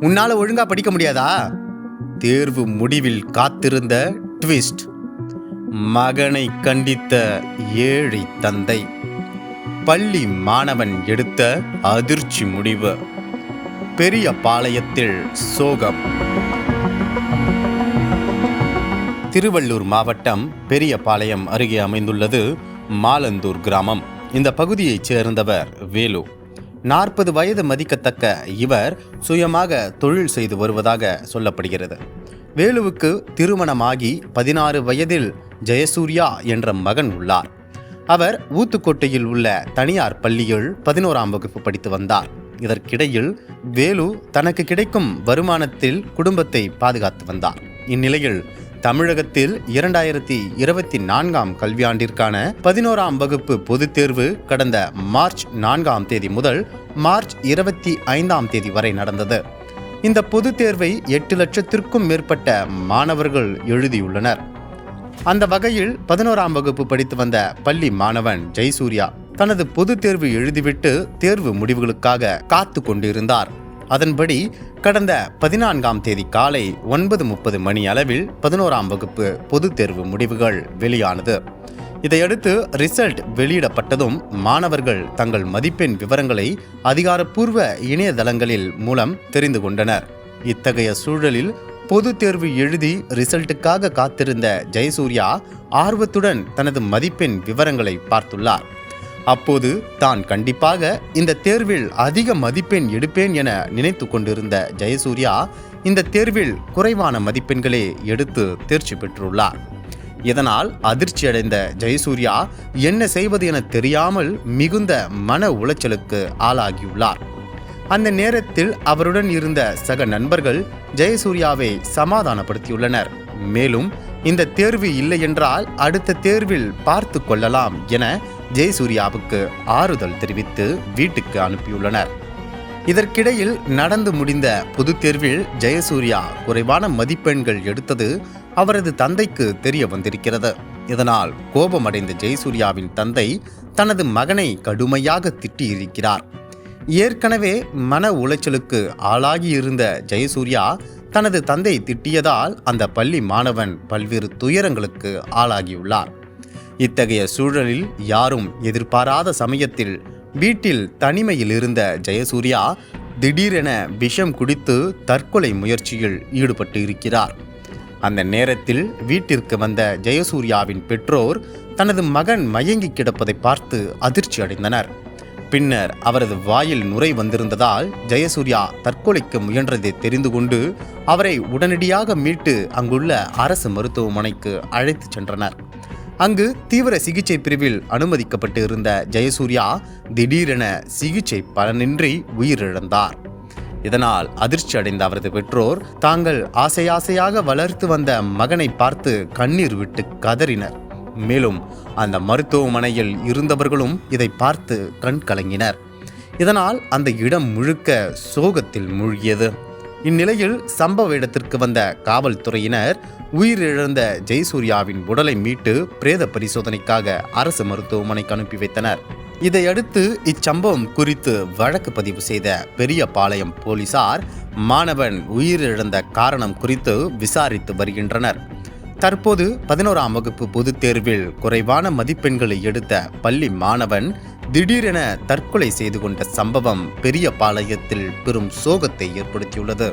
உன்னால ஒழுங்கா படிக்க முடியாதா? தேர்வு முடிவில் காத்திருந்த ட்விஸ்ட். மகனை கண்டித்த ஏழை தந்தை. பள்ளி மாணவன் எடுத்த அதிர்ச்சி முடிவு. பெரிய பாளையத்தில் சோகம். திருவள்ளூர் மாவட்டம் பெரியபாளையம் அருகே அமைந்துள்ளது மாலந்தூர் கிராமம். இந்த பகுதியைச் சேர்ந்தவர் வேலு. நாற்பது வயது மதிக்கத்தக்க இவர் சுயமாக தொழில் செய்து வருவதாக சொல்லப்படுகிறது. வேலுவுக்கு திருமணமாகி பதினாறு வயதில் ஜெயசூர்யா என்ற மகன் உள்ளார். அவர் ஊத்துக்கோட்டையில் உள்ள தனியார் பள்ளியில் பதினோராம் வகுப்பு படித்து வந்தார். இதற்கிடையில் வேலு தனக்கு கிடைக்கும் வருமானத்தில் குடும்பத்தை பாதுகாத்து வந்தார். இந்நிலையில் தமிழகத்தில் இரண்டாயிரத்தி இருபத்தி நான்காம் கல்வியாண்டிற்கான பதினோராம் வகுப்பு பொதுத் தேர்வு கடந்த மார்ச் நான்காம் தேதி முதல் மார்ச் இருபத்தி ஐந்தாம் தேதி வரை நடந்தது. இந்த பொதுத் தேர்வை எட்டு லட்சத்திற்கும் மேற்பட்ட மாணவர்கள் எழுதியுள்ளனர். அந்த வகையில் பதினோராம் வகுப்பு படித்து வந்த பள்ளி மாணவன் ஜெயசூர்யா தனது பொதுத் தேர்வு எழுதிவிட்டு தேர்வு முடிவுகளுக்காக காத்து கொண்டிருந்தார். அதன்படி கடந்த பதினான்காம் தேதி காலை ஒன்பது முப்பது மணி அளவில் பதினோராம் வகுப்பு பொதுத் தேர்வு முடிவுகள் வெளியானது. இதையடுத்து ரிசல்ட் வெளியிடப்பட்டதும் மாணவர்கள் தங்கள் மதிப்பெண் விவரங்களை அதிகாரப்பூர்வ இணையதளங்களில் மூலம் தெரிந்து கொண்டனர். இத்தகைய சூழலில் பொதுத் தேர்வு எழுதி ரிசல்ட்டுக்காக காத்திருந்த ஜெயசூர்யா ஆர்வத்துடன் தனது மதிப்பெண் விவரங்களை பார்த்துள்ளார். அப்போது தான் கண்டிப்பாக இந்த தேர்வில் அதிக மதிப்பெண் எடுப்பேன் என நினைத்து கொண்டிருந்த ஜெயசூர்யா இந்த தேர்வில் குறைவான மதிப்பெண்களே எடுத்து தேர்ச்சி பெற்றுள்ளார். இதனால் அதிர்ச்சியடைந்த ஜெயசூர்யா என்ன செய்வது என தெரியாமல் மிகுந்த மன உளைச்சலுக்கு ஆளாகியுள்ளார். அந்த நேரத்தில் அவருடன் இருந்த சக நண்பர்கள் ஜெயசூர்யாவை சமாதானப்படுத்தியுள்ளனர். மேலும் இந்த தேர்வு இல்லை என்றால் அடுத்த தேர்வில் பார்த்து கொள்ளலாம் என ஜெயசூர்யாவுக்கு ஆறுதல் தெரிவித்து வீட்டுக்கு அனுப்பியுள்ளனர். இதற்கிடையில் நடந்து முடிந்த பொதுத் தேர்வில் ஜெயசூர்யா குறைவான மதிப்பெண்கள் எடுத்தது அவரது தந்தைக்கு தெரிய வந்திருக்கிறது. இதனால் கோபமடைந்த ஜெயசூர்யாவின் தந்தை தனது மகனை கடுமையாக திட்டியிருக்கிறார். ஏற்கனவே மன உளைச்சலுக்கு ஆளாகியிருந்த ஜெயசூர்யா தனது தந்தை திட்டியதால் அந்த பள்ளி மாணவன் பல்வேறு துயரங்களுக்கு ஆளாகியுள்ளார். இத்தகைய சூழலில் யாரும் எதிர்பாராத சமயத்தில் வீட்டில் தனிமையில் இருந்த ஜெயசூர்யா திடீரென விஷம் குடித்து தற்கொலை முயற்சியில் ஈடுபட்டு இருக்கிறார் அந்த நேரத்தில் வீட்டிற்கு வந்த ஜெயசூர்யாவின் பெற்றோர் தனது மகன் மயங்கி கிடப்பதை பார்த்து அதிர்ச்சி அடைந்தனர். பின்னர் அவரது வாயில் நுரை வந்திருந்ததால் ஜெயசூர்யா தற்கொலைக்கு முயன்றதை தெரிந்து கொண்டு அவரை உடனடியாக மீட்டு அங்குள்ள அரசு மருத்துவமனைக்கு அழைத்துச் சென்றனர். அங்கு தீவிர சிகிச்சை பிரிவில் அனுமதிக்கப்பட்டு இருந்த ஜெயசூர்யா திடீரென சிகிச்சை பலனின்றி உயிரிழந்தார். இதனால் அதிர்ச்சி அடைந்த அவரது பெற்றோர் தாங்கள் ஆசை ஆசையாக வளர்த்து வந்த மகனை பார்த்து கண்ணீர் விட்டு கதறினர். மேலும் அந்த மருத்துவமனையில் இருந்தவர்களும் இதை பார்த்து கண் கலங்கினர். இதனால் அந்த இடம் முழுக்க சோகத்தில் மூழ்கியது. இந்நிலையில் சம்பவ இடத்திற்கு வந்த காவல்துறையினர் உயிரிழந்த ஜெயசூர்யாவின் உடலை மீட்டு பிரேத பரிசோதனைக்காக அரசு மருத்துவமனைக்கு அனுப்பி வைத்தனர். இதையடுத்து இச்சம்பவம் குறித்து வழக்கு பதிவு செய்த பெரியபாளையம் போலீசார் மாணவன் உயிரிழந்த காரணம் குறித்து விசாரித்து வருகின்றனர். தற்போது பதினோராம் வகுப்பு பொதுத் தேர்வில் குறைவான மதிப்பெண்களை எடுத்த பள்ளி மாணவன் திடீரென தற்கொலை செய்து கொண்ட சம்பவம் பெரிய பாளையத்தில் பெரும் சோகத்தை ஏற்படுத்தியுள்ளது.